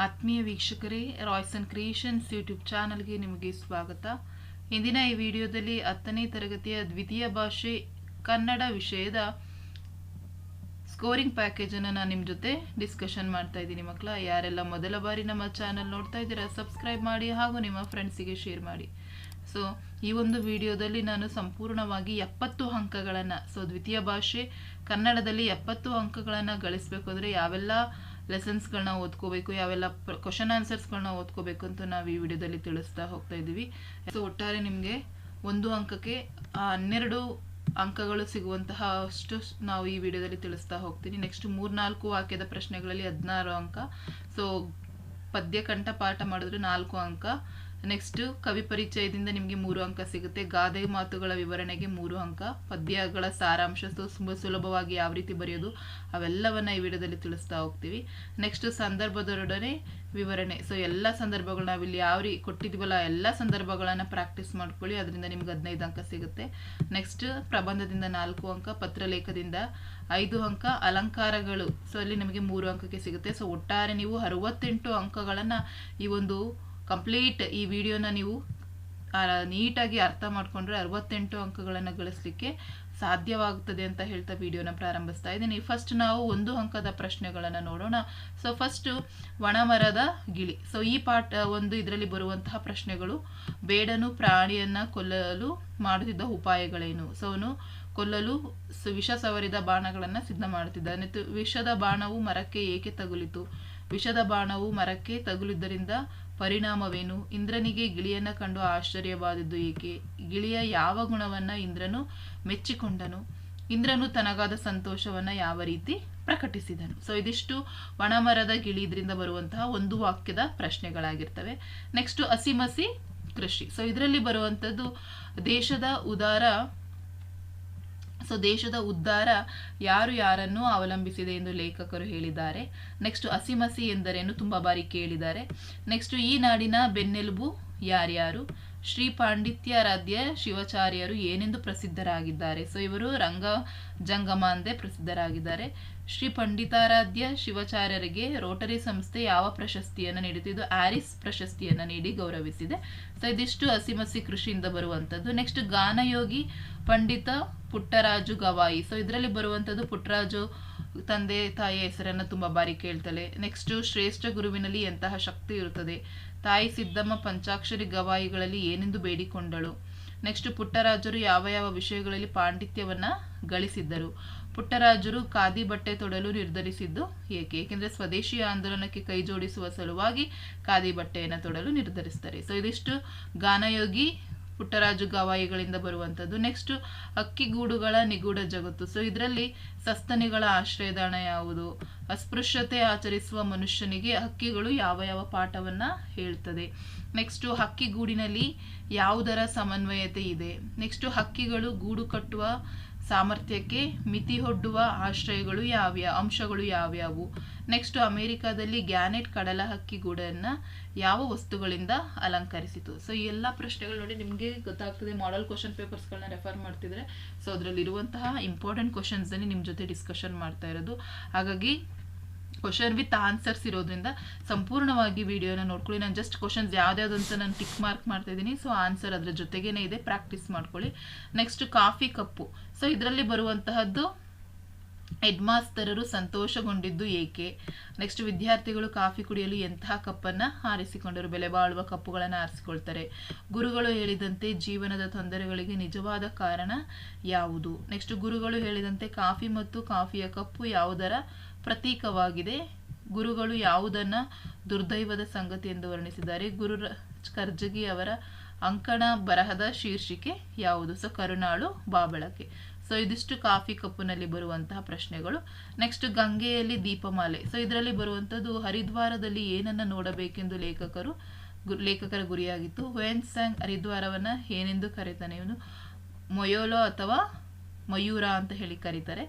ಆತ್ಮೀಯ ವೀಕ್ಷಕರೇ Royce and creations YouTube ಚಾನಲ್ಗೆ ನಿಮಗೆ ಸ್ವಾಗತ. ಇಂದಿನ ಈ ವಿಡಿಯೋದಲ್ಲಿ ಹತ್ತನೇ ತರಗತಿಯ ದ್ವಿತೀಯ ಭಾಷೆ ಕನ್ನಡ ವಿಷಯದ ಸ್ಕೋರಿಂಗ್ ಪ್ಯಾಕೇಜನ್ನು ನಾನು ನಿಮ್ಮ ಜೊತೆ ಡಿಸ್ಕಷನ್ ಮಾಡ್ತಾ ಇದ್ದೀನಿ ಮಕ್ಕಳ. ಯಾರೆಲ್ಲ ಮೊದಲ ಬಾರಿ ನಮ್ಮ ಚಾನಲ್ ನೋಡ್ತಾ ಇದ್ದೀರಾ ಸಬ್ಸ್ಕ್ರೈಬ್ ಮಾಡಿ ಹಾಗೂ ನಿಮ್ಮ ಫ್ರೆಂಡ್ಸಿಗೆ ಶೇರ್ ಮಾಡಿ. ಸೊ ಈ ಒಂದು ವಿಡಿಯೋದಲ್ಲಿ ನಾನು ಸಂಪೂರ್ಣವಾಗಿ ಎಪ್ಪತ್ತು ಅಂಕಗಳನ್ನು ಸೊ ದ್ವಿತೀಯ ಭಾಷೆ ಕನ್ನಡದಲ್ಲಿ ಎಪ್ಪತ್ತು ಅಂಕಗಳನ್ನು ಗಳಿಸಬೇಕು ಅಂದರೆ ಯಾವೆಲ್ಲ ಲೆಸನ್ಸ್ಗಳನ್ನ ಓದ್ಕೋಬೇಕು, ಯಾವೆಲ್ಲ ಕ್ವಶನ್ ಆನ್ಸರ್ಸ್ಗಳನ್ನ ಓದ್ಕೋಬೇಕು ಅಂತ ನಾವು ಈ ವಿಡಿಯೋದಲ್ಲಿ ತಿಳಿಸ್ತಾ ಹೋಗ್ತಾ ಇದ್ದೀವಿ. ಸೊ ಒಟ್ಟಾರೆ ನಿಮಗೆ ಒಂದು ಅಂಕಕ್ಕೆ ಹನ್ನೆರಡು ಅಂಕಗಳು ಸಿಗುವಂತಹ ಅಷ್ಟು ನಾವು ಈ ವಿಡಿಯೋದಲ್ಲಿ ತಿಳಿಸ್ತಾ ಹೋಗ್ತೀನಿ. ನೆಕ್ಸ್ಟ್ ಮೂರ್ನಾಲ್ಕು ವಾಕ್ಯದ ಪ್ರಶ್ನೆಗಳಲ್ಲಿ ಹದಿನಾರು ಅಂಕ. ಸೊ ಪದ್ಯ ಕಂಠ ಪಾಠ ಮಾಡಿದ್ರೆ ನಾಲ್ಕು ಅಂಕ. ನೆಕ್ಸ್ಟ್ ಕವಿ ಪರಿಚಯದಿಂದ ನಿಮಗೆ ಮೂರು ಅಂಕ ಸಿಗುತ್ತೆ. ಗಾದೆ ಮಾತುಗಳ ವಿವರಣೆಗೆ ಮೂರು ಅಂಕ. ಪದ್ಯಗಳ ಸಾರಾಂಶ ತುಂಬ ಸುಲಭವಾಗಿ ಯಾವ ರೀತಿ ಬರೆಯೋದು ಅವೆಲ್ಲವನ್ನ ಈ ವಿಡಿಯೋದಲ್ಲಿ ತಿಳಿಸ್ತಾ ಹೋಗ್ತೀವಿ. ನೆಕ್ಸ್ಟ್ ಸಂದರ್ಭದೊಡನೆ ವಿವರಣೆ. ಸೊ ಎಲ್ಲ ಸಂದರ್ಭಗಳು ನಾವಿಲ್ಲಿ ಯಾವ ರೀ ಕೊಟ್ಟಿದ್ದೀವಲ್ಲ, ಎಲ್ಲ ಸಂದರ್ಭಗಳನ್ನು ಪ್ರಾಕ್ಟೀಸ್ ಮಾಡ್ಕೊಳ್ಳಿ. ಅದರಿಂದ ನಿಮ್ಗೆ ಹದಿನೈದು ಅಂಕ ಸಿಗುತ್ತೆ. ನೆಕ್ಸ್ಟ್ ಪ್ರಬಂಧದಿಂದ ನಾಲ್ಕು ಅಂಕ, ಪತ್ರಲೇಖದಿಂದ ಐದು ಅಂಕ, ಅಲಂಕಾರಗಳು. ಸೊ ಅಲ್ಲಿ ನಿಮಗೆ ಮೂರು ಅಂಕಕ್ಕೆ ಸಿಗುತ್ತೆ. ಸೊ ಒಟ್ಟಾರೆ ನೀವು ಅರವತ್ತೆಂಟು ಅಂಕಗಳನ್ನು ಈ ಒಂದು ಕಂಪ್ಲೀಟ್ ಈ ವಿಡಿಯೋನ ನೀವು ನೀಟಾಗಿ ಅರ್ಥ ಮಾಡಿಕೊಂಡ್ರೆ ಅರವತ್ತೆಂಟು ಅಂಕಗಳನ್ನು ಗಳಿಸಲಿಕ್ಕೆ ಸಾಧ್ಯವಾಗುತ್ತದೆ ಅಂತ ಹೇಳ್ತಾ ವಿಡಿಯೋನ ಪ್ರಾರಂಭಿಸ್ತಾ ಇದ್ದೀನಿ. ಫಸ್ಟ್ ನಾವು ಒಂದು ಅಂಕದ ಪ್ರಶ್ನೆಗಳನ್ನು ನೋಡೋಣ. ಸೊ ಫಸ್ಟ್ ಒಣಮರದ ಗಿಳಿ. ಸೊ ಈ ಪಾಠ, ಒಂದು ಇದರಲ್ಲಿ ಬರುವಂತಹ ಪ್ರಶ್ನೆಗಳು, ಬೇಡನು ಪ್ರಾಣಿಯನ್ನ ಕೊಲ್ಲಲು ಮಾಡುತ್ತಿದ್ದ ಉಪಾಯಗಳೇನು? ಸೊ ಅವನು ಕೊಲ್ಲಲು ವಿಷ ಸವರಿದ ಬಾಣಗಳನ್ನು ಸಿದ್ಧ ಮಾಡುತ್ತಿದ್ದಾನೆ. ವಿಷದ ಬಾಣವು ಮರಕ್ಕೆ ಏಕೆ ತಗುಲಿತು? ವಿಷದ ಬಾಣವು ಮರಕ್ಕೆ ತಗುಲಿದ್ದರಿಂದ ಪರಿಣಾಮವೇನು? ಇಂದ್ರನಿಗೆ ಗಿಳಿಯನ್ನ ಕಂಡು ಆಶ್ಚರ್ಯವಾದದ್ದು ಏಕೆ? ಗಿಳಿಯ ಯಾವ ಗುಣವನ್ನ ಇಂದ್ರನು ಮೆಚ್ಚಿಕೊಂಡನು? ಇಂದ್ರನು ತನಗಾದ ಸಂತೋಷವನ್ನ ಯಾವ ರೀತಿ ಪ್ರಕಟಿಸಿದನು? ಸೊ ಇದಿಷ್ಟು ಒಣಮರದ ಗಿಳಿ ಇದರಿಂದ ಬರುವಂತಹ ಒಂದು ವಾಕ್ಯದ ಪ್ರಶ್ನೆಗಳಾಗಿರ್ತವೆ. ನೆಕ್ಸ್ಟ್ ಹಸಿಮಸಿ ಕೃಷಿ. ಸೊ ಇದರಲ್ಲಿ ಬರುವಂಥದ್ದು ದೇಶದ ಉದಾರ ಸೊ ದೇಶದ ಉದ್ಧಾರ ಯಾರು ಯಾರನ್ನು ಅವಲಂಬಿಸಿದೆ ಎಂದು ಲೇಖಕರು ಹೇಳಿದ್ದಾರೆ. ನೆಕ್ಸ್ಟ್ ಹಸಿಮಸಿ ಎಂದರೇನು? ತುಂಬಾ ಬಾರಿ ಕೇಳಿದ್ದಾರೆ. ನೆಕ್ಸ್ಟ್ ಈ ನಾಡಿನ ಬೆನ್ನೆಲುಬು ಯಾರ್ಯಾರು? ಶ್ರೀ ಪಾಂಡಿತ್ಯಾರಾಧ್ಯ ಶಿವಾಚಾರ್ಯರು ಏನೆಂದು ಪ್ರಸಿದ್ಧರಾಗಿದ್ದಾರೆ? ಸೊ ಇವರು ರಂಗ ಜಂಗಮ ಅಂದೇ ಪ್ರಸಿದ್ಧರಾಗಿದ್ದಾರೆ. ಶ್ರೀ ಪಂಡಿತಾರಾಧ್ಯ ಶಿವಾಚಾರ್ಯರಿಗೆ ರೋಟರಿ ಸಂಸ್ಥೆ ಯಾವ ಪ್ರಶಸ್ತಿಯನ್ನು ನೀಡಿತು ಇದು ಆರಿಸ್ ಪ್ರಶಸ್ತಿಯನ್ನು ನೀಡಿ ಗೌರವಿಸಿದೆ. ಸೊ ಇದಿಷ್ಟು ಹಸಿಮಸಿ ಕೃಷಿಯಿಂದ ಬರುವಂಥದ್ದು ನೆಕ್ಸ್ಟ್ ಗಾನಯೋಗಿ ಪಂಡಿತ ಪುಟ್ಟರಾಜು ಗವಾಯಿ. ಸೊ ಇದರಲ್ಲಿ ಬರುವಂಥದ್ದು ಪುಟ್ಟರಾಜು ತಂದೆ ತಾಯಿಯ ಹೆಸರನ್ನು ತುಂಬ ಬಾರಿ ಕೇಳ್ತಾಳೆ ನೆಕ್ಸ್ಟು ಶ್ರೇಷ್ಠ ಗುರುವಿನಲ್ಲಿ ಎಂತಹ ಶಕ್ತಿ ಇರುತ್ತದೆ? ತಾಯಿ ಸಿದ್ದಮ್ಮ ಪಂಚಾಕ್ಷರಿ ಗವಾಯಿಗಳಲ್ಲಿ ಏನೆಂದು ಬೇಡಿಕೊಂಡಳು. ನೆಕ್ಸ್ಟ್ ಪುಟ್ಟರಾಜರು ಯಾವ ಯಾವ ವಿಷಯಗಳಲ್ಲಿ ಪಾಂಡಿತ್ಯವನ್ನ ಗಳಿಸಿದ್ದರು. ಪುಟ್ಟರಾಜರು ಖಾದಿ ಬಟ್ಟೆ ತೊಡಲು ನಿರ್ಧರಿಸಿದ್ದು ಏಕೆ? ಏಕೆಂದರೆ ಸ್ವದೇಶಿ ಆಂದೋಲನಕ್ಕೆ ಕೈಜೋಡಿಸುವ ಸಲುವಾಗಿ ಖಾದಿ ಬಟ್ಟೆಯನ್ನು ತೊಡಲು ನಿರ್ಧರಿಸ್ತಾರೆ ಸೊ ಇದಿಷ್ಟು ಗಾನಯೋಗಿ ಪುಟ್ಟರಾಜು ಗವಾಯಿಗಳಿಂದ ಬರುವಂಥದ್ದು. ನೆಕ್ಸ್ಟ್ ಅಕ್ಕಿಗೂಡುಗಳ ನಿಗೂಢ ಜಗತ್ತು. ಸೊ ಇದರಲ್ಲಿ ಸಸ್ತನಿಗಳ ಆಶ್ರಯದಾಣ ಯಾವುದು? ಅಸ್ಪೃಶ್ಯತೆ ಆಚರಿಸುವ ಮನುಷ್ಯನಿಗೆ ಹಕ್ಕಿಗಳು ಯಾವ ಯಾವ ಪಾಠವನ್ನ ಹೇಳ್ತದೆ. ನೆಕ್ಸ್ಟ್ ಹಕ್ಕಿಗೂಡಿನಲ್ಲಿ ಯಾವುದರ ಸಮನ್ವಯತೆ ಇದೆ? ನೆಕ್ಸ್ಟ್ ಹಕ್ಕಿಗಳು ಗೂಡು ಕಟ್ಟುವ ಸಾಮರ್ಥ್ಯಕ್ಕೆ ಮಿತಿ ಹೊಡ್ಡುವ ಆಶ್ರಯಗಳು ಯಾವ್ಯಾವ ಅಂಶಗಳು ಯಾವ್ಯಾವು? ನೆಕ್ಸ್ಟ್ ಅಮೆರಿಕಾದಲ್ಲಿ ಗ್ಯಾನೆಟ್ ಕಡಲ ಹಕ್ಕಿ ಗೂಡನ್ನು ಯಾವ ವಸ್ತುಗಳಿಂದ ಅಲಂಕರಿಸಿತು? ಸೊ ಈ ಎಲ್ಲ ಪ್ರಶ್ನೆಗಳು ನೋಡಿ ನಿಮಗೆ ಗೊತ್ತಾಗ್ತದೆ. ಮಾಡಲ್ ಕ್ವಶನ್ ಪೇಪರ್ಸ್ಗಳನ್ನ ರೆಫರ್ ಮಾಡ್ತಿದ್ರೆ. ಸೊ ಅದರಲ್ಲಿರುವಂತಹ ಇಂಪಾರ್ಟೆಂಟ್ ಕ್ವಶನ್ಸನ್ನೇ ನಿಮ್ಮ ಜೊತೆ ಡಿಸ್ಕಷನ್ ಮಾಡ್ತಾ ಇರೋದು. ಹಾಗಾಗಿ ಕ್ವಶನ್ ವಿತ್ ಆನ್ಸರ್ಸ್ ಇರೋದ್ರಿಂದ ಸಂಪೂರ್ಣವಾಗಿ ವಿಡಿಯೋನ ನೋಡ್ಕೊಳ್ಳಿ. ನಾನು ಜಸ್ಟ್ ಕ್ವಶನ್ಸ್ ಯಾವ್ದಾವ್ದು ಅಂತ ನಾನು ಟಿಕ್ ಮಾರ್ಕ್ ಮಾಡ್ತಾ ಇದ್ದೀನಿ. ಸೊ ಆನ್ಸರ್ ಅದರ ಜೊತೆಗೇನೆ ಇದೆ. ಪ್ರಾಕ್ಟೀಸ್ ಮಾಡ್ಕೊಳ್ಳಿ. ನೆಕ್ಸ್ಟ್ ಕಾಫಿ ಕಪ್ಪು. ಸೊ ಇದರಲ್ಲಿ ಬರುವಂತಹದ್ದು ಹೆಡ್ ಮಾಸ್ತರರು ಸಂತೋಷಗೊಂಡಿದ್ದು ಏಕೆ? ನೆಕ್ಸ್ಟ್ ವಿದ್ಯಾರ್ಥಿಗಳು ಕಾಫಿ ಕುಡಿಯಲು ಎಂತಹ ಕಪ್ಪನ್ನು ಆರಿಸಿಕೊಂಡರು ಬೆಲೆ ಬಾಳುವ ಕಪ್ಪುಗಳನ್ನು ಆರಿಸಿಕೊಳ್ತಾರೆ ಗುರುಗಳು ಹೇಳಿದಂತೆ ಜೀವನದ ತೊಂದರೆಗಳಿಗೆ ನಿಜವಾದ ಕಾರಣ ಯಾವುದು? ನೆಕ್ಸ್ಟ್ ಗುರುಗಳು ಹೇಳಿದಂತೆ ಕಾಫಿ ಮತ್ತು ಕಾಫಿಯ ಕಪ್ಪು ಯಾವುದರ ಪ್ರತೀಕವಾಗಿದೆ ಗುರುಗಳು ಯಾವುದನ್ನ ದುರ್ದೈವದ ಸಂಗತಿ ಎಂದು ವರ್ಣಿಸಿದ್ದಾರೆ. ಗುರು ಕರ್ಜಗಿ ಅವರ ಅಂಕಣ ಬರಹದ ಶೀರ್ಷಿಕೆ ಯಾವುದು? ಸೊ ಕರುಣಾಳು ಬಾಬಳಕೆ. ಸೊ, ಇದಿಷ್ಟು ಕಾಫಿ ಕಪ್ಪುನಲ್ಲಿ ಬರುವಂತಹ ಪ್ರಶ್ನೆಗಳು. ನೆಕ್ಸ್ಟ್ ಗಂಗೆಯಲ್ಲಿ ದೀಪಮಾಲೆ. ಸೊ, ಇದರಲ್ಲಿ ಬರುವಂಥದ್ದು ಹರಿದ್ವಾರದಲ್ಲಿ ಏನನ್ನ ನೋಡಬೇಕೆಂದು ಲೇಖಕರು ಲೇಖಕರ ಗುರಿಯಾಗಿತ್ತು. ಹುಯೆನ್ ಸ್ಯಾಂಗ್ ಹರಿದ್ವಾರವನ್ನ ಏನೆಂದು ಕರೀತಾನೆ ಇವನು? ಮೊಯೋಲೋ ಅಥವಾ ಮಯೂರ ಅಂತ ಹೇಳಿ ಕರೀತಾರೆ.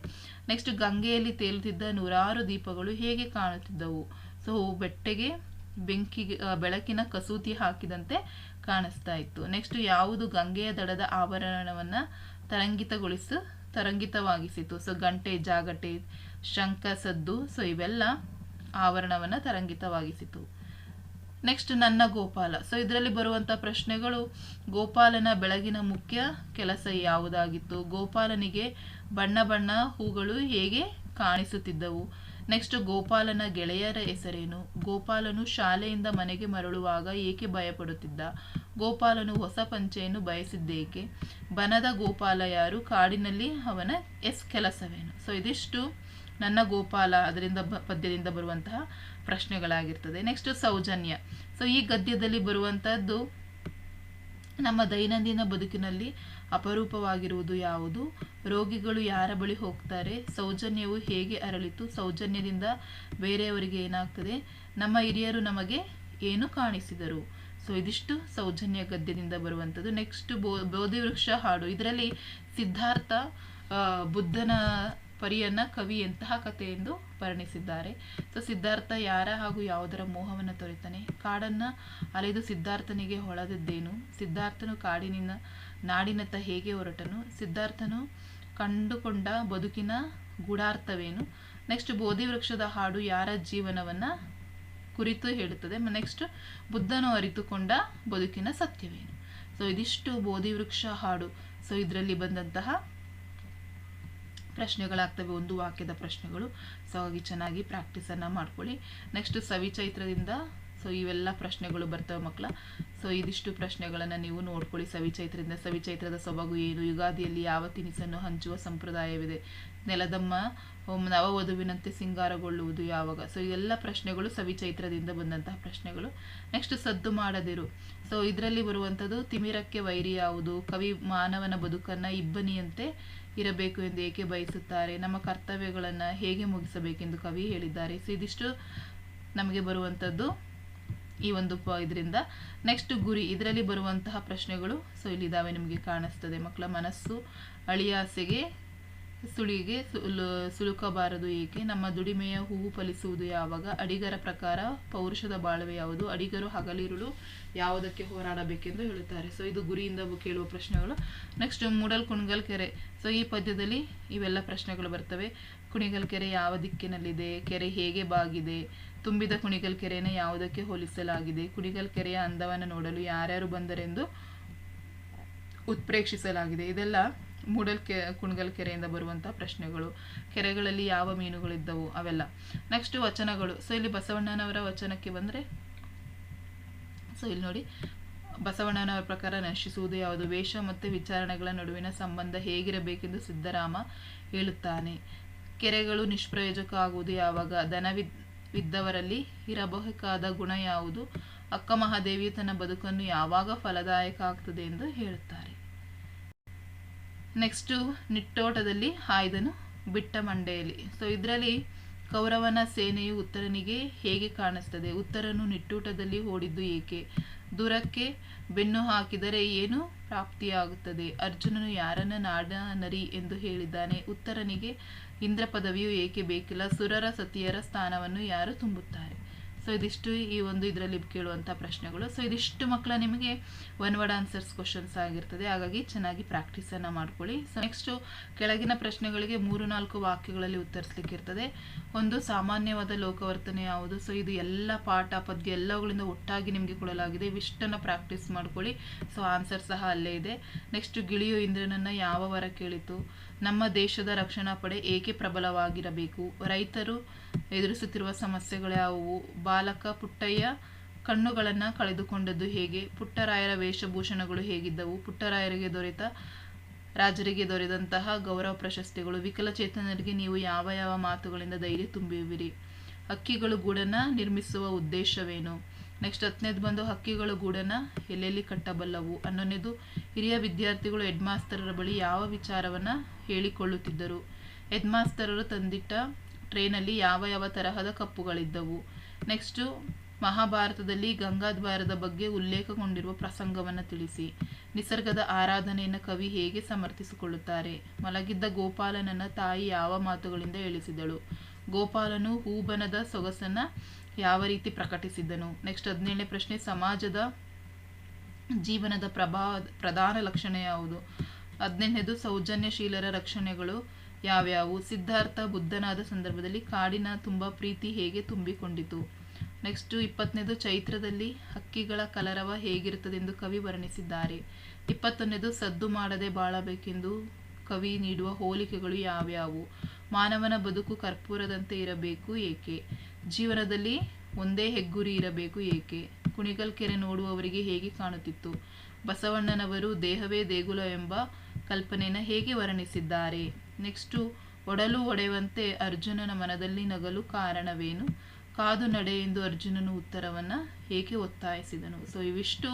ನೆಕ್ಸ್ಟ್ ಗಂಗೆಯಲ್ಲಿ ತೇಲುತ್ತಿದ್ದ ನೂರಾರು ದೀಪಗಳು ಹೇಗೆ ಕಾಣುತ್ತಿದ್ದವು? ಸೊ, ಬೆಟ್ಟಗೆ, ಬೆಂಕಿಗೆ ಬೆಳಕಿನ ಕಸೂತಿ ಹಾಕಿದಂತೆ ಕಾಣಿಸ್ತಾ ಇತ್ತು. ನೆಕ್ಸ್ಟ್ ಯಾವುದು ಗಂಗೆಯ ದಡದ ಆವರಣವನ್ನ ತರಂಗಿತಗೊಳಿಸ, ತರಂಗಿತವಾಗಿಸಿತು? ಸೊ, ಗಂಟೆ, ಜಾಗಟೆ, ಶಂಖ, ಸದ್ದು, ಸೊ, ಇವೆಲ್ಲ ಆವರಣವನ್ನು ತರಂಗಿತವಾಗಿಸಿತು. ನೆಕ್ಸ್ಟ್ ನನ್ನ ಗೋಪಾಲ. ಸೊ ಇದರಲ್ಲಿ ಬರುವಂಥ ಪ್ರಶ್ನೆಗಳು, ಗೋಪಾಲನ ಬೆಳಗಿನ ಮುಖ್ಯ ಕೆಲಸ ಯಾವುದಾಗಿತ್ತು? ಗೋಪಾಲನಿಗೆ ಬಣ್ಣ ಬಣ್ಣ ಹೂಗಳು ಹೇಗೆ ಕಾಣಿಸುತ್ತಿದ್ದವು? ನೆಕ್ಸ್ಟ್ ಗೋಪಾಲನ ಗೆಳೆಯರ ಹೆಸರೇನು? ಗೋಪಾಲನು ಶಾಲೆಯಿಂದ ಮನೆಗೆ ಮರಳುವಾಗ ಏಕೆ ಭಯಪಡುತ್ತಿದ್ದ? ಗೋಪಾಲನು ಹೊಸ ಪಂಚೆಯನ್ನು ಬಯಸಿದ್ದೇಕೆ? ಬನದ ಗೋಪಾಲ ಯಾರು? ಕಾಡಿನಲ್ಲಿ ಅವನ ಎಸ್ ಕೆಲಸವೇನು? ಸೊ ಇದಿಷ್ಟು ನನ್ನ ಗೋಪಾಲ, ಅದರಿಂದ ಪದ್ಯದಿಂದ ಬರುವಂತಹ ಪ್ರಶ್ನೆಗಳಾಗಿರ್ತದೆ. ನೆಕ್ಸ್ಟ್ ಸೌಜನ್ಯ. ಸೊ ಈ ಗದ್ಯದಲ್ಲಿ ಬರುವಂಥದ್ದು ನಮ್ಮ ದೈನಂದಿನ ಬದುಕಿನಲ್ಲಿ ಅಪರೂಪವಾಗಿರುವುದು ಯಾವುದು? ರೋಗಿಗಳು ಯಾರ ಬಳಿ ಹೋಗ್ತಾರೆ? ಸೌಜನ್ಯವು ಹೇಗೆ ಅರಳಿತು? ಸೌಜನ್ಯದಿಂದ ಬೇರೆಯವರಿಗೆ ಏನಾಗ್ತದೆ? ನಮ್ಮ ಹಿರಿಯರು ನಮಗೆ ಏನು ಕಾಣಿಸಿದರು? ಸೊ ಇದಿಷ್ಟು ಸೌಜನ್ಯ ಗದ್ಯದಿಂದ ಬರುವಂಥದ್ದು ನೆಕ್ಸ್ಟ್ ಬೋ, ಬೋಧಿವೃಕ್ಷ ಹಾಡು. ಇದರಲ್ಲಿ ಸಿದ್ಧಾರ್ಥ ಬುದ್ಧನ ಪರಿಯನ್ನ ಕವಿ ಎಂತಹ ಕಥೆ ಎಂದು ವರ್ಣಿಸಿದ್ದಾರೆ. ಸೊ, ಸಿದ್ಧಾರ್ಥ ಯಾರ ಹಾಗೂ ಯಾವುದರ ಮೋಹವನ್ನು ತೊರೆತಾನೆ? ಕಾಡನ್ನ ಅಲೆದು ಸಿದ್ಧಾರ್ಥನಿಗೆ ಹೊಳೆದದ್ದೇನು? ಸಿದ್ಧಾರ್ಥನು ಕಾಡಿನಿಂದ ನಾಡಿನತ್ತ ಹೇಗೆ ಹೊರಟನು? ಸಿದ್ಧಾರ್ಥನು ಕಂಡುಕೊಂಡ ಬದುಕಿನ ಗೂಢಾರ್ಥವೇನು? ನೆಕ್ಸ್ಟ್ ಬೋಧಿ ವೃಕ್ಷದ ಹಾಡು ಯಾರ ಜೀವನವನ್ನ ಕುರಿತು ಹೇಳುತ್ತದೆ? ನೆಕ್ಸ್ಟ್ ಬುದ್ಧನು ಅರಿತುಕೊಂಡ ಬದುಕಿನ ಸತ್ಯವೇನು? ಸೊ ಇದಿಷ್ಟು ಬೋಧಿ ವೃಕ್ಷ ಹಾಡು. ಸೊ ಇದರಲ್ಲಿ ಬಂದಂತಹ ಪ್ರಶ್ನೆಗಳಾಗ್ತವೆ, ಒಂದು ವಾಕ್ಯದ ಪ್ರಶ್ನೆಗಳು. ಸೊ ಹಾಗಾಗಿ ಚೆನ್ನಾಗಿ ಪ್ರಾಕ್ಟೀಸನ್ನು ಮಾಡ್ಕೊಳ್ಳಿ. ನೆಕ್ಸ್ಟ್ ಸವಿಚೈತ್ರದಿಂದ ಸೊ ಇವೆಲ್ಲ ಪ್ರಶ್ನೆಗಳು ಬರ್ತವೆ ಮಕ್ಕಳ ಸೊ ಇದಿಷ್ಟು ಪ್ರಶ್ನೆಗಳನ್ನು ನೀವು ನೋಡ್ಕೊಳ್ಳಿ. ಸವಿಚೈತ್ರದಿಂದ ಸವಿಚೈತ್ರದ ಸೊಬಗು ಏನು, ಯುಗಾದಿಯಲ್ಲಿ ಯಾವ ತಿನಿಸನ್ನು ಹಂಚುವ ಸಂಪ್ರದಾಯವಿದೆ. ನೆಲದಮ್ಮ ನವ ವಧುವಿನಂತೆ ಸಿಂಗಾರಗೊಳ್ಳುವುದು ಯಾವಾಗ? ಸೊ ಇದೆಲ್ಲ ಪ್ರಶ್ನೆಗಳು ಸವಿಚೈತ್ರದಿಂದ ಬಂದಂತಹ ಪ್ರಶ್ನೆಗಳು. ನೆಕ್ಸ್ಟ್ ಸದ್ದು ಮಾಡದಿರು. ಸೊ ಇದರಲ್ಲಿ ಬರುವಂಥದ್ದು ತಿಮಿರಕ್ಕೆ ವೈರಿ ಯಾವುದು? ಕವಿ ಮಾನವನ ಬದುಕನ್ನು ಇಬ್ಬನಿಯಂತೆ ಇರಬೇಕು ಎಂದು ಏಕೆ ಬಯಸುತ್ತಾರೆ? ನಮ್ಮ ಕರ್ತವ್ಯಗಳನ್ನು ಹೇಗೆ ಮುಗಿಸಬೇಕೆಂದು ಕವಿ ಹೇಳಿದ್ದಾರೆ. ಸೊ ಇದಿಷ್ಟು ನಮಗೆ ಬರುವಂಥದ್ದು ಈ ಒಂದು ಪ, ಇದರಿಂದ. ನೆಕ್ಸ್ಟ್ ಗುರಿ, ಇದರಲ್ಲಿ ಬರುವಂತಹ ಪ್ರಶ್ನೆಗಳು. ಸೊ ಇಲ್ಲಿದ್ದಾವೆ ನಿಮಗೆ ಕಾಣಿಸ್ತದೆ. ಮಕ್ಕಳ ಮನಸ್ಸು, ಅಳಿಯಾಸೆಗೆ ಸುಳಿಗೆ ಸುಲು ಸುಲುಕಬಾರದು ಏಕೆ? ನಮ್ಮ ದುಡಿಮೆಯ ಹೂವು ಫಲಿಸುವುದು ಯಾವಾಗ? ಅಡಿಗರ ಪ್ರಕಾರ ಪೌರುಷದ ಬಾಳ್ವೆ ಯಾವುದು? ಅಡಿಗರು ಹಗಲಿರುಳು ಯಾವುದಕ್ಕೆ ಹೋರಾಡಬೇಕೆಂದು ಹೇಳುತ್ತಾರೆ. ಸೊ ಇದು ಗುರಿಯಿಂದ ಕೇಳುವ ಪ್ರಶ್ನೆಗಳು. ನೆಕ್ಸ್ಟ್ ಮೂಡಲ್ ಕುಣಿಗಲ್ ಕೆರೆ. ಸೊ ಈ ಪದ್ಯದಲ್ಲಿ ಇವೆಲ್ಲ ಪ್ರಶ್ನೆಗಳು ಬರ್ತವೆ. ಕುಣಿಗಲ್ ಕೆರೆ ಯಾವ ದಿಕ್ಕಿನಲ್ಲಿದೆ? ಕೆರೆ ಹೇಗೆ ಬಾಗಿದೆ? ತುಂಬಿದ ಕುಣಿಗಲ್ ಕೆರೆಯನ್ನು ಯಾವುದಕ್ಕೆ ಹೋಲಿಸಲಾಗಿದೆ? ಕುಣಿಗಲ್ ಕೆರೆಯ ಅಂದವನ್ನು ನೋಡಲು ಯಾರ್ಯಾರು ಬಂದರೆಂದು ಉತ್ಪ್ರೇಕ್ಷಿಸಲಾಗಿದೆ. ಇದೆಲ್ಲ ಮೂಡಲ್ ಕೆ ಕುಣಗಲ್ ಕೆರೆಯಿಂದ ಬರುವಂತಹ ಪ್ರಶ್ನೆಗಳು. ಕೆರೆಗಳಲ್ಲಿ ಯಾವ ಮೀನುಗಳಿದ್ದವು? ಅವೆಲ್ಲ. ನೆಕ್ಸ್ಟ್ ವಚನಗಳು. ಸೊ ಇಲ್ಲಿ ಬಸವಣ್ಣನವರ ವಚನಕ್ಕೆ ಬಂದರೆ ಸೊ ಇಲ್ಲಿ ನೋಡಿ. ಬಸವಣ್ಣನವರ ಪ್ರಕಾರ ನಶಿಸುವುದು ಯಾವುದು? ವೇಷ ಮತ್ತು ವಿಚಾರಣೆಗಳ ನಡುವಿನ ಸಂಬಂಧ ಹೇಗಿರಬೇಕೆಂದು ಸಿದ್ದರಾಮ ಹೇಳುತ್ತಾನೆ. ಕೆರೆಗಳು ನಿಷ್ಪ್ರಯೋಜಕ ಆಗುವುದು ಯಾವಾಗ ದನವಿದ್ ವಿದ್ದವರಲ್ಲಿ ಇರಬಹುದಾದ ಗುಣ ಯಾವುದು? ಅಕ್ಕ ಮಹಾದೇವಿಯು ತನ್ನ ಬದುಕನ್ನು ಯಾವಾಗ ಫಲದಾಯಕ ಆಗ್ತದೆ ಎಂದು ಹೇಳುತ್ತಾರೆ. ನೆಕ್ಸ್ಟು ನಿಟ್ಟೋಟದಲ್ಲಿ ಆಯ್ದನು ಬಿಟ್ಟ ಮಂಡೆಯಲ್ಲಿ. ಸೊ ಇದರಲ್ಲಿ ಕೌರವನ ಸೇನೆಯು ಉತ್ತರನಿಗೆ ಹೇಗೆ ಕಾಣಿಸ್ತದೆ? ಉತ್ತರನು ನಿಟ್ಟೂಟದಲ್ಲಿ ಓಡಿದ್ದು ಏಕೆ? ದೂರಕ್ಕೆ ಬೆನ್ನು ಹಾಕಿದರೆ ಏನು ಪ್ರಾಪ್ತಿಯಾಗುತ್ತದೆ? ಅರ್ಜುನನು ಯಾರನ್ನ ನಾಡ ನರಿ ಎಂದು ಹೇಳಿದ್ದಾನೆ? ಉತ್ತರನಿಗೆ ಇಂದ್ರ ಪದವಿಯು ಏಕೆ ಬೇಕಿಲ್ಲ? ಸುರರ ಸತಿಯರ ಸ್ಥಾನವನ್ನು ಯಾರು ತುಂಬುತ್ತಾರೆ? ಸೊ ಇದಿಷ್ಟು ಈ ಒಂದು ಇದರಲ್ಲಿ ಕೇಳುವಂಥ ಪ್ರಶ್ನೆಗಳು. ಸೊ ಇದಿಷ್ಟು ಮಕ್ಕಳ ನಿಮಗೆ ಒನ್ ವರ್ಡ್ ಆನ್ಸರ್ಸ್ ಕ್ವಶನ್ಸ್ ಆಗಿರ್ತದೆ. ಹಾಗಾಗಿ ಚೆನ್ನಾಗಿ ಪ್ರಾಕ್ಟೀಸನ್ನು ಮಾಡ್ಕೊಳ್ಳಿ. ಸೊ ನೆಕ್ಸ್ಟು ಕೆಳಗಿನ ಪ್ರಶ್ನೆಗಳಿಗೆ ಮೂರು ನಾಲ್ಕು ವಾಕ್ಯಗಳಲ್ಲಿ ಉತ್ತರಿಸಲಿಕ್ಕೆ ಇರ್ತದೆ. ಒಂದು ಸಾಮಾನ್ಯವಾದ ಲೋಕವರ್ತನೆ ಯಾವುದು? ಸೊ ಇದು ಎಲ್ಲ ಪಾಠ, ಪದ್ಯ ಎಲ್ಲವುಗಳಿಂದ ಒಟ್ಟಾಗಿ ನಿಮಗೆ ಕೊಡಲಾಗಿದೆ. ಇವಿಷ್ಟನ್ನು ಪ್ರಾಕ್ಟೀಸ್ ಮಾಡ್ಕೊಳ್ಳಿ. ಸೊ ಆನ್ಸರ್ ಸಹ ಅಲ್ಲೇ ಇದೆ. ನೆಕ್ಸ್ಟ್ ಗಿಳಿಯು ಇಂದ್ರನನ್ನು ಯಾವ ವರ ಕೇಳಿತು? ನಮ್ಮ ದೇಶದ ರಕ್ಷಣಾ ಪಡೆ ಏಕೆ ಪ್ರಬಲವಾಗಿರಬೇಕು? ರೈತರು ಎದುರಿಸುತ್ತಿರುವ ಸಮಸ್ಯೆಗಳು ಯಾವುವು? ಬಾಲಕ ಪುಟ್ಟಯ್ಯ ಕಣ್ಣುಗಳನ್ನು ಕಳೆದುಕೊಂಡದ್ದು ಹೇಗೆ? ಪುಟ್ಟರಾಯರ ವೇಷಭೂಷಣಗಳು ಹೇಗಿದ್ದವು? ಪುಟ್ಟರಾಯರಿಗೆ ದೊರೆತ, ರಾಜರಿಗೆ ದೊರೆದಂತಹ ಗೌರವ ಪ್ರಶಸ್ತಿಗಳು ವಿಕಲಚೇತನರಿಗೆ ನೀವು ಯಾವ ಯಾವ ಮಾತುಗಳಿಂದ ಧೈರ್ಯ ತುಂಬುವಿರಿ ಹಕ್ಕಿಗಳು ಗೂಡನ್ನು ನಿರ್ಮಿಸುವ ಉದ್ದೇಶವೇನು? ನೆಕ್ಸ್ಟ್ ಹತ್ತನೇದು ಬಂದು ಹಕ್ಕಿಗಳು ಗೂಡನ್ನು ಎಲ್ಲೆಲ್ಲಿ ಕಟ್ಟಬಲ್ಲವು? ಹನ್ನೊಂದನೇದು, ಹಿರಿಯ ವಿದ್ಯಾರ್ಥಿಗಳು ಹೆಡ್ ಮಾಸ್ತರರ ಬಳಿ ಯಾವ ವಿಚಾರವನ್ನು ಹೇಳಿಕೊಳ್ಳುತ್ತಿದ್ದರು? ಹೆಡ್ ಮಾಸ್ತರರು ತಂದಿಟ್ಟ ಟ್ರೈನಲ್ಲಿ ಯಾವ ಯಾವ ತರಹದ ಕಪ್ಪುಗಳಿದ್ದವು? ನೆಕ್ಸ್ಟು ಮಹಾಭಾರತದಲ್ಲಿ ಗಂಗಾದ್ವಾರದ ಬಗ್ಗೆ ಉಲ್ಲೇಖಗೊಂಡಿರುವ ಪ್ರಸಂಗವನ್ನು ತಿಳಿಸಿ. ನಿಸರ್ಗದ ಆರಾಧನೆಯನ್ನು ಕವಿ ಹೇಗೆ ಸಮರ್ಥಿಸಿಕೊಳ್ಳುತ್ತಾರೆ? ಮಲಗಿದ್ದ ಗೋಪಾಲನನ್ನ ತಾಯಿ ಯಾವ ಮಾತುಗಳಿಂದ ಎಳಿಸಿದಳು ಗೋಪಾಲನು ಹೂಬನದ ಸೊಗಸನ್ನು ಯಾವ ರೀತಿ ಪ್ರಕಟಿಸಿದ್ದನು? ನೆಕ್ಸ್ಟ್ ಹದಿನೇಳನೇ ಪ್ರಶ್ನೆ, ಸಮಾಜದ ಜೀವನದ ಪ್ರಭಾ, ಪ್ರಧಾನ ಲಕ್ಷಣ ಯಾವುದು? ಹದಿನೆಂಟನೇದು, ಸೌಜನ್ಯಶೀಲರ ರಕ್ಷಣೆಗಳು ಯಾವ್ಯಾವು? ಸಿದ್ಧಾರ್ಥ ಬುದ್ಧನಾದ ಸಂದರ್ಭದಲ್ಲಿ ಕಾಡಿನ ತುಂಬ ಪ್ರೀತಿ ಹೇಗೆ ತುಂಬಿಕೊಂಡಿತು? ನೆಕ್ಸ್ಟು ಇಪ್ಪತ್ತನೇದು, ಚೈತ್ರದಲ್ಲಿ ಹಕ್ಕಿಗಳ ಕಲರವ ಹೇಗಿರುತ್ತದೆಂದು ಕವಿ ವರ್ಣಿಸಿದ್ದಾರೆ. ಇಪ್ಪತ್ತೊಂದನೇದು, ಸದ್ದು ಮಾಡದೆ ಬಾಳಬೇಕೆಂದು ಕವಿ ನೀಡುವ ಹೋಲಿಕೆಗಳು ಯಾವ್ಯಾವು? ಮಾನವನ ಬದುಕು ಕರ್ಪೂರದಂತೆ ಇರಬೇಕು ಏಕೆ? ಜೀವನದಲ್ಲಿ ಒಂದೇ ಹೆಗ್ಗುರಿ ಇರಬೇಕು ಏಕೆ? ಕುಣಿಗಲ್ ಕೆರೆ ನೋಡುವವರಿಗೆ ಹೇಗೆ ಕಾಣುತ್ತಿತ್ತು? ಬಸವಣ್ಣನವರು ದೇಹವೇ ದೇಗುಲ ಎಂಬ ಕಲ್ಪನೆಯನ್ನು ಹೇಗೆ ವರ್ಣಿಸಿದ್ದಾರೆ? ನೆಕ್ಸ್ಟು, ಒಡಲು ಒಡೆಯುವಂತೆ ಅರ್ಜುನನ ಮನದಲ್ಲಿ ನಗಲು ಕಾರಣವೇನು? ಕಾದು ನಡೆ ಎಂದು ಅರ್ಜುನನು ಉತ್ತರವನ್ನು ಏಕೆ ಒತ್ತಾಯಿಸಿದನು? ಸೊ ಇವಿಷ್ಟು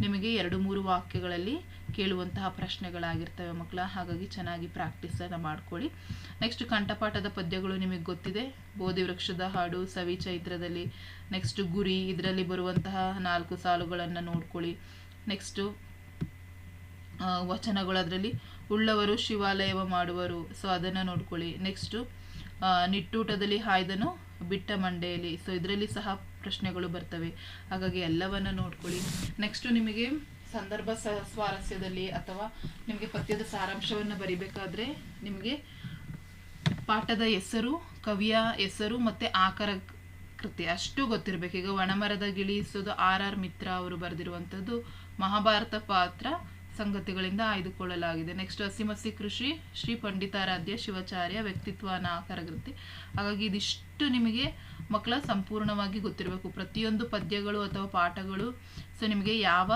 ನಿಮಗೆ ಎರಡು ಮೂರು ವಾಕ್ಯಗಳಲ್ಲಿ ಕೇಳುವಂತಹ ಪ್ರಶ್ನೆಗಳಾಗಿರ್ತವೆ ಮಕ್ಕಳ. ಹಾಗಾಗಿ ಚೆನ್ನಾಗಿ ಪ್ರಾಕ್ಟೀಸನ್ನು ಮಾಡ್ಕೊಳ್ಳಿ. ನೆಕ್ಸ್ಟ್ ಕಂಠಪಾಠದ ಪದ್ಯಗಳು ನಿಮಗೆ ಗೊತ್ತಿದೆ. ಬೋಧಿ ವೃಕ್ಷದ ಹಾಡು, ಸವಿ ಚೈತ್ರದಲ್ಲಿ ನೆಕ್ಸ್ಟ್ ಗುರಿ, ಇದರಲ್ಲಿ ಬರುವಂತಹ ನಾಲ್ಕು ಸಾಲುಗಳನ್ನು ನೋಡ್ಕೊಳ್ಳಿ. ನೆಕ್ಸ್ಟು ವಚನಗಳು ಅದರಲ್ಲಿ ಉಳ್ಳವರು ಶಿವಾಲಯವ ಮಾಡುವರು. ಸೊ ಅದನ್ನು ನೋಡ್ಕೊಳ್ಳಿ. ನೆಕ್ಸ್ಟು ನಿಟ್ಟೂಟದಲ್ಲಿ ಹಾಯ್ದನು ಬಿಟ್ಟ ಮಂಡೆಯಲ್ಲಿ. ಸೊ ಇದರಲ್ಲಿ ಸಹ ಪ್ರಶ್ನೆಗಳು ಬರ್ತವೆ. ಹಾಗಾಗಿ ಎಲ್ಲವನ್ನ ನೋಡ್ಕೊಳ್ಳಿ. ನೆಕ್ಸ್ಟು ನಿಮಗೆ ಸಂದರ್ಭ ಸ, ಸ್ವಾರಸ್ಯದಲ್ಲಿ ಅಥವಾ ನಿಮಗೆ ಪದ್ಯದ ಸಾರಾಂಶವನ್ನು ಬರಿಬೇಕಾದ್ರೆ ನಿಮಗೆ ಪಾಠದ ಹೆಸರು, ಕವಿಯ ಹೆಸರು ಮತ್ತು ಆಕರ ಕೃತಿ ಅಷ್ಟು ಗೊತ್ತಿರಬೇಕು. ಈಗ ಒಣಮರದ ಗಿಳಿಸೋದು ಆರ್ ಆರ್ ಮಿತ್ರ ಅವರು ಬರೆದಿರುವಂಥದ್ದು ಮಹಾಭಾರತ ಪಾತ್ರ. ಸಂಗತಿಗಳಿಂದ ಆಯ್ದುಕೊಳ್ಳಲಾಗಿದೆ. ನೆಕ್ಸ್ಟ್ ಹಸಿಮಸಿ ಕೃಷಿ, ಶ್ರೀ ಪಂಡಿತಾರಾಧ್ಯ ಶಿವಾಚಾರ್ಯ ವ್ಯಕ್ತಿತ್ವ ಆಕಾರ ಕೃತಿ ಹಾಗಾಗಿ ಇದಿಷ್ಟು ನಿಮಗೆ ಮಕ್ಕಳ ಸಂಪೂರ್ಣವಾಗಿ ಗೊತ್ತಿರಬೇಕು. ಪ್ರತಿಯೊಂದು ಪದ್ಯಗಳು ಅಥವಾ ಪಾಠಗಳು ಸೊ ನಿಮಗೆ ಯಾವ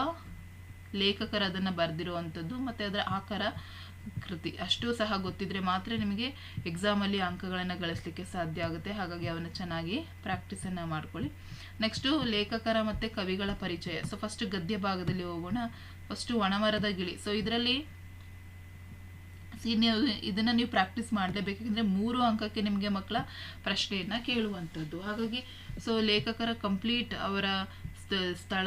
ಲೇಖಕರು ಅದನ್ನು ಬರೆದಿರುವಂಥದ್ದು ಮತ್ತು ಅದರ ಆಕಾರ, ಕೃತಿ ಅಷ್ಟು ಸಹ ಗೊತ್ತಿದ್ರೆ ಮಾತ್ರ ನಿಮಗೆ ಎಕ್ಸಾಮಲ್ಲಿ ಅಂಕಗಳನ್ನು ಗಳಿಸ್ಲಿಕ್ಕೆ ಸಾಧ್ಯ ಆಗುತ್ತೆ. ಹಾಗಾಗಿ ಅವನ್ನ ಚೆನ್ನಾಗಿ ಪ್ರಾಕ್ಟೀಸನ್ನು ಮಾಡ್ಕೊಳ್ಳಿ. ನೆಕ್ಸ್ಟು ಲೇಖಕರ ಮತ್ತು ಕವಿಗಳ ಪರಿಚಯ. ಸೊ ಫಸ್ಟ್ ಗದ್ಯ ಭಾಗದಲ್ಲಿ ಹೋಗೋಣ. ಫಸ್ಟು ಒಣಮರದ ಗಿಳಿ. ಸೊ ಇದರಲ್ಲಿ ನೀವು ಇದನ್ನು ನೀವು ಪ್ರಾಕ್ಟೀಸ್ ಮಾಡಲೇಬೇಕು. ಮಾಡಲೇಬೇಕೆಂದರೆ ಮೂರು ಅಂಕಕ್ಕೆ ನಿಮಗೆ ಮಕ್ಕಳ ಪ್ರಶ್ನೆಯನ್ನು ಕೇಳುವಂಥದ್ದು. ಹಾಗಾಗಿ ಸೊ ಲೇಖಕರ ಕಂಪ್ಲೀಟ್ ಅವರ ಸ್ಥಳ,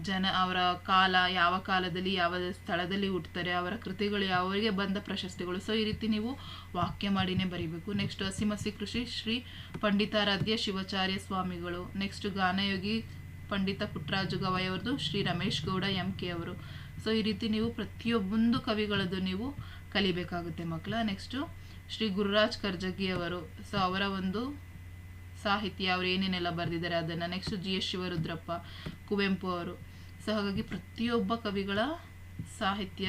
ಜನ, ಅವರ ಕಾಲ, ಯಾವ ಕಾಲದಲ್ಲಿ, ಯಾವ ಸ್ಥಳದಲ್ಲಿ ಹುಟ್ಟುತ್ತಾರೆ ಅವರ ಕೃತಿಗಳು ಯಾವರಿಗೆ ಬಂದ ಪ್ರಶಸ್ತಿಗಳು. ಸೊ ಈ ರೀತಿ ನೀವು ವಾಕ್ಯ ಮಾಡಿನೇ ಬರೀಬೇಕು. ನೆಕ್ಸ್ಟ್ ಹಸಿಮಸಿ ಕೃಷಿ, ಶ್ರೀ ಪಂಡಿತಾರಾಧ್ಯ ಶಿವಾಚಾರ್ಯ ಸ್ವಾಮಿಗಳು. ನೆಕ್ಸ್ಟ್ ಗಾನಯೋಗಿ ಪಂಡಿತ ಪುಟ್ಟರಾಜು ಗವಾಯಿಯವ್ರದ್ದು ಶ್ರೀ ರಮೇಶ್ ಗೌಡ, ಎಂ ಕೆ ಅವರು. ಸೊ ಈ ರೀತಿ ನೀವು ಪ್ರತಿಯೊಬ್ಬೊಂದು ಕವಿಗಳದ್ದು ನೀವು ಕಲಿಬೇಕಾಗುತ್ತೆ ಮಕ್ಕಳ. ನೆಕ್ಸ್ಟು ಶ್ರೀ ಗುರುರಾಜ್ ಕರ್ಜಗಿ ಅವರು. ಸೊ ಅವರ ಒಂದು ಸಾಹಿತ್ಯ ಅವರು ಏನೇನೆಲ್ಲ ಬರೆದಿದ್ದಾರೆ ಅದನ್ನು. Next G S Shivarudrappa, Kuvempu ಅವರು. ಸೊ ಹಾಗಾಗಿ ಪ್ರತಿಯೊಬ್ಬ ಕವಿಗಳ ಸಾಹಿತ್ಯ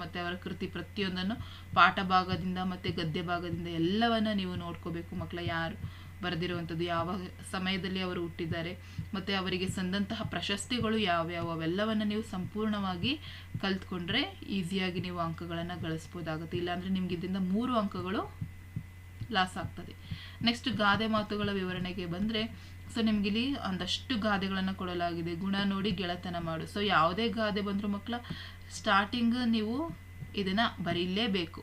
ಮತ್ತು ಅವರ ಕೃತಿ ಪ್ರತಿಯೊಂದನ್ನು ಪಾಠ ಭಾಗದಿಂದ ಮತ್ತು ಗದ್ಯ ಭಾಗದಿಂದ ಎಲ್ಲವನ್ನು ನೀವು ನೋಡ್ಕೋಬೇಕು ಮಕ್ಕಳ ಯಾರು. ಬರೆದಿರುವಂಥದ್ದು ಯಾವ ಸಮಯದಲ್ಲಿ ಅವರು ಹುಟ್ಟಿದ್ದಾರೆ, ಮತ್ತು ಅವರಿಗೆ ಸಂದಂತಹ ಪ್ರಶಸ್ತಿಗಳು ಯಾವ್ಯಾವು, ಅವೆಲ್ಲವನ್ನು ನೀವು ಸಂಪೂರ್ಣವಾಗಿ ಕಲ್ತ್ಕೊಂಡ್ರೆ ಈಸಿಯಾಗಿ ನೀವು ಅಂಕಗಳನ್ನು ಗಳಿಸ್ಬೋದಾಗುತ್ತೆ. ಇಲ್ಲಾಂದರೆ ನಿಮ್ಗೆ ಇದರಿಂದ ಮೂರು ಅಂಕಗಳು ಲಾಸ್ ಆಗ್ತದೆ. ನೆಕ್ಸ್ಟ್ ಗಾದೆ ಮಾತುಗಳ ವಿವರಣೆಗೆ ಬಂದರೆ ಸೊ ನಿಮಗಿಲ್ಲಿ ಒಂದಷ್ಟು ಗಾದೆಗಳನ್ನು ಕೊಡಲಾಗಿದೆ. ಗುಣ ನೋಡಿ ಗೆಳೆತನ ಮಾಡು. ಸೊ ಯಾವುದೇ ಗಾದೆ ಬಂದರೂ ಮಕ್ಕಳ ಸ್ಟಾರ್ಟಿಂಗ್ ನೀವು ಇದನ್ನು ಬರೀಲೇಬೇಕು.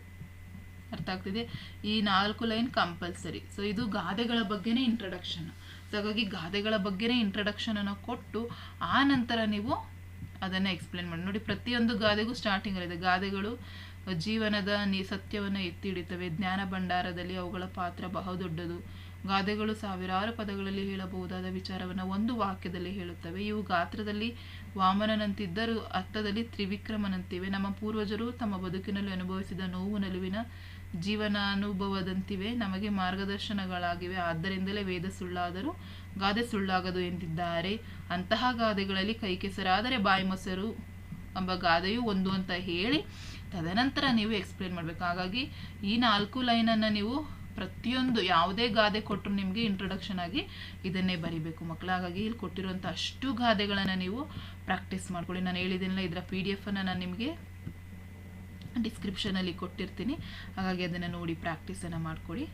ಅರ್ಥ ಆಗ್ತಿದೆ? ಈ ನಾಲ್ಕು ಲೈನ್ ಕಂಪಲ್ಸರಿ. ಸೊ ಇದು ಗಾದೆಗಳ ಬಗ್ಗೆನೇ ಇಂಟ್ರಡಕ್ಷನ್ ಸೊ ಹಾಗಾಗಿ ಗಾದೆಗಳ ಬಗ್ಗೆನೇ ಇಂಟ್ರಡಕ್ಷನನ್ನು ಕೊಟ್ಟು, ಆ ನಂತರ ನೀವು ಅದನ್ನು ಎಕ್ಸ್ಪ್ಲೇನ್ ಮಾಡಿ. ನೋಡಿ, ಪ್ರತಿಯೊಂದು ಗಾದೆಗೂ ಸ್ಟಾರ್ಟಿಂಗ್ ಸ್ಟಾರ್ಟಿಂಗಲ್ಲಿದೆ ಗಾದೆಗಳು ಜೀವನದ ನೀ ಸತ್ಯವನ್ನು ಎತ್ತಿ ಹಿಡಿತವೆ. ಜ್ಞಾನ ಭಂಡಾರದಲ್ಲಿ ಅವುಗಳ ಪಾತ್ರ ಬಹುದೊಡ್ಡದು ಗಾದೆಗಳು ಸಾವಿರಾರು ಪದಗಳಲ್ಲಿ ಹೇಳಬಹುದಾದ ವಿಚಾರವನ್ನು ಒಂದು ವಾಕ್ಯದಲ್ಲಿ ಹೇಳುತ್ತವೆ. ಇವು ಗಾತ್ರದಲ್ಲಿ ವಾಮನನಂತಿದ್ದರೂ ಅರ್ಥದಲ್ಲಿ ತ್ರಿವಿಕ್ರಮನಂತಿವೆ. ನಮ್ಮ ಪೂರ್ವಜರು ತಮ್ಮ ಬದುಕಿನಲ್ಲಿ ಅನುಭವಿಸಿದ ನೋವು ನಲುವಿನ ಜೀವನಾನುಭವದಂತಿವೆ, ನಮಗೆ ಮಾರ್ಗದರ್ಶನಗಳಾಗಿವೆ. ಆದ್ದರಿಂದಲೇ ವೇದ ಸುಳ್ಳಾದರೂ ಗಾದೆ ಸುಳ್ಳಾಗದು ಎಂದಿದ್ದಾರೆ. ಅಂತಹ ಗಾದೆಗಳಲ್ಲಿ ಕೈಕೆಸರಾದರೆ ಬಾಯಿ ಮೊಸರು ಎಂಬ ಗಾದೆಯು ಒಂದು ಅಂತ ಹೇಳಿ ತದನಂತರ ನೀವು ಎಕ್ಸ್ಪ್ಲೇನ್ ಮಾಡಬೇಕು. ಹಾಗಾಗಿ ಈ ನಾಲ್ಕು ಲೈನನ್ನು ನೀವು ಪ್ರತಿಯೊಂದು ಯಾವುದೇ ಗಾದೆ ಕೊಟ್ಟರು ನಿಮಗೆ ಇಂಟ್ರೊಡಕ್ಷನ್ ಆಗಿ ಇದನ್ನೇ ಬರಿಬೇಕು. ಮಕ್ಕಳು, ಹಾಗಾಗಿ ಇಲ್ಲಿ ಕೊಟ್ಟಿರುವಂಥ ಅಷ್ಟು ಗಾದೆಗಳನ್ನು ನೀವು ಪ್ರಾಕ್ಟೀಸ್ ಮಾಡ್ಕೊಳ್ಳಿ. ನಾನು ಹೇಳಿದ್ದೀನಲ್ಲ, ಇದರ ಪಿ ಡಿ ಎಫನ್ನು ನಾನು ನಿಮಗೆ ಡಿಸ್ಕ್ರಿಪ್ಷನಲ್ಲಿ ಕೊಟ್ಟಿರ್ತೀನಿ. ಹಾಗಾಗಿ ಅದನ್ನು ನೋಡಿ ಪ್ರಾಕ್ಟೀಸನ್ನು ಮಾಡ್ಕೊಳ್ಳಿ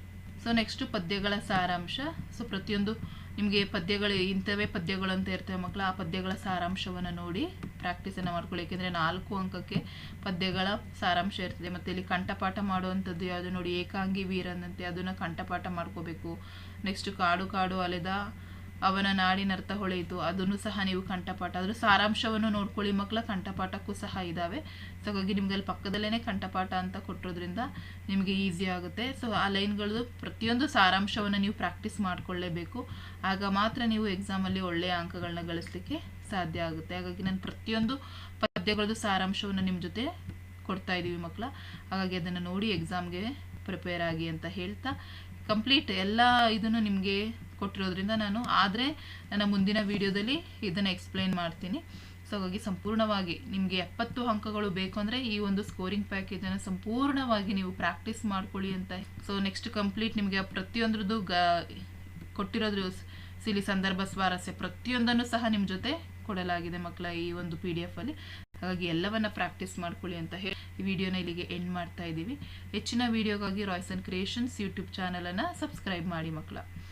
ಸೊ ನೆಕ್ಸ್ಟು ಪದ್ಯಗಳ ಸಾರಾಂಶ. ಸೊ ಪ್ರತಿಯೊಂದು ನಿಮಗೆ ಪದ್ಯಗಳು, ಇಂಥವೇ ಪದ್ಯಗಳು ಅಂತ ಇರ್ತವೆ ಮಕ್ಕಳು ಆ ಪದ್ಯಗಳ ಸಾರಾಂಶವನ್ನು ನೋಡಿ ಪ್ರಾಕ್ಟೀಸನ್ನು ಮಾಡ್ಕೊಳ್ಳಿ. ಏಕೆಂದರೆ ನಾಲ್ಕು ಅಂಕಕ್ಕೆ ಪದ್ಯಗಳ ಸಾರಾಂಶ ಇರ್ತದೆ. ಮತ್ತು ಇಲ್ಲಿ ಕಂಠಪಾಠ ಮಾಡುವಂಥದ್ದು ಯಾವುದು? ನೋಡಿ ಏಕಾಂಗಿ ವೀರನಂತೆ, ಅದನ್ನು ಕಂಠಪಾಠ ಮಾಡ್ಕೋಬೇಕು. ನೆಕ್ಸ್ಟ್ ಕಾಡು ಕಾಡು ಅಲೆದ ಅವನ ನಾಡಿನರ್ಥ ಹೊಳೆಯಿತು. ಅದನ್ನು ಸಹ ನೀವು ಕಂಠಪಾಠ ಅದರ ಸಾರಾಂಶವನ್ನು ನೋಡ್ಕೊಳ್ಳಿ. ಮಕ್ಕಳ ಕಂಠಪಾಠಕ್ಕೂ ಸಹ ಇದ್ದಾವೆ ಸೊ ಹಾಗಾಗಿ ನಿಮ್ಗೆ ಅಲ್ಲಿ ಪಕ್ಕದಲ್ಲೇ ಕಂಠಪಾಠ ಅಂತ ಕೊಟ್ಟಿರೋದ್ರಿಂದ ನಿಮಗೆ ಈಸಿ ಆಗುತ್ತೆ. ಸೊ ಆ ಲೈನ್ಗಳದ್ದು ಪ್ರತಿಯೊಂದು ಸಾರಾಂಶವನ್ನು ನೀವು ಪ್ರಾಕ್ಟೀಸ್ ಮಾಡಿಕೊಳ್ಳೇಬೇಕು. ಆಗ ಮಾತ್ರ ನೀವು ಎಕ್ಸಾಮಲ್ಲಿ ಒಳ್ಳೆಯ ಅಂಕಗಳನ್ನ ಗಳಿಸಲಿಕ್ಕೆ ಸಾಧ್ಯ ಆಗುತ್ತೆ. ಹಾಗಾಗಿ ನಾನು ಪ್ರತಿಯೊಂದು ಪದ್ಯಗಳದ್ದು ಸಾರಾಂಶವನ್ನು ನಿಮ್ಮ ಜೊತೆ ಕೊಡ್ತಾ ಇದ್ದೀವಿ ಮಕ್ಕಳ. ಹಾಗಾಗಿ ಅದನ್ನು ನೋಡಿ ಎಕ್ಸಾಮ್ಗೆ ಪ್ರಿಪೇರ್ ಆಗಿ ಅಂತ ಹೇಳ್ತಾ ಕಂಪ್ಲೀಟ್ ಎಲ್ಲ ಇದನ್ನು ನಿಮಗೆ ಕೊಟ್ಟಿರೋದ್ರಿಂದ ನಾನು, ಆದರೆ ನನ್ನ ಮುಂದಿನ ವಿಡಿಯೋದಲ್ಲಿ ಇದನ್ನು ಎಕ್ಸ್ಪ್ಲೈನ್ ಮಾಡ್ತೀನಿ. ಸೊ ಹಾಗಾಗಿ ಸಂಪೂರ್ಣವಾಗಿ ನಿಮಗೆ ಎಪ್ಪತ್ತು ಅಂಕಗಳು ಬೇಕು ಅಂದರೆ ಈ ಒಂದು ಸ್ಕೋರಿಂಗ್ ಪ್ಯಾಕೇಜನ್ನು ಸಂಪೂರ್ಣವಾಗಿ ನೀವು ಪ್ರಾಕ್ಟೀಸ್ ಮಾಡ್ಕೊಳ್ಳಿ ಅಂತ. ಸೊ ನೆಕ್ಸ್ಟ್ ಕಂಪ್ಲೀಟ್ ನಿಮಗೆ ಪ್ರತಿಯೊಂದ್ರದ್ದು ಗ, ಕೊಟ್ಟಿರೋದ್ರ ಸಿಲಿ ಸಂದರ್ಭ ಸ್ವಾರಸ್ಯ ಪ್ರತಿಯೊಂದನ್ನು ಸಹ ನಿಮ್ಮ ಜೊತೆ ಕೊಡಲಾಗಿದೆ ಮಕ್ಕಳ ಈ ಒಂದು ಪಿ ಡಿ ಎಫಲ್ಲಿ ಹಾಗಾಗಿ ಎಲ್ಲವನ್ನ ಪ್ರಾಕ್ಟೀಸ್ ಮಾಡ್ಕೊಳ್ಳಿ ಅಂತ ಹೇಳಿ ಈ ವಿಡಿಯೋನ ಇಲ್ಲಿಗೆ ಎಂಡ್ ಮಾಡ್ತಾ ಇದ್ದೀವಿ. ಹೆಚ್ಚಿನ ವಿಡಿಯೋಗಾಗಿ ರಾಯ್ಸನ್ ಕ್ರಿಯೇಷನ್ಸ್ ಯೂಟ್ಯೂಬ್ ಚಾನಲನ್ನು ಸಬ್ಸ್ಕ್ರೈಬ್ ಮಾಡಿ ಮಕ್ಕಳ.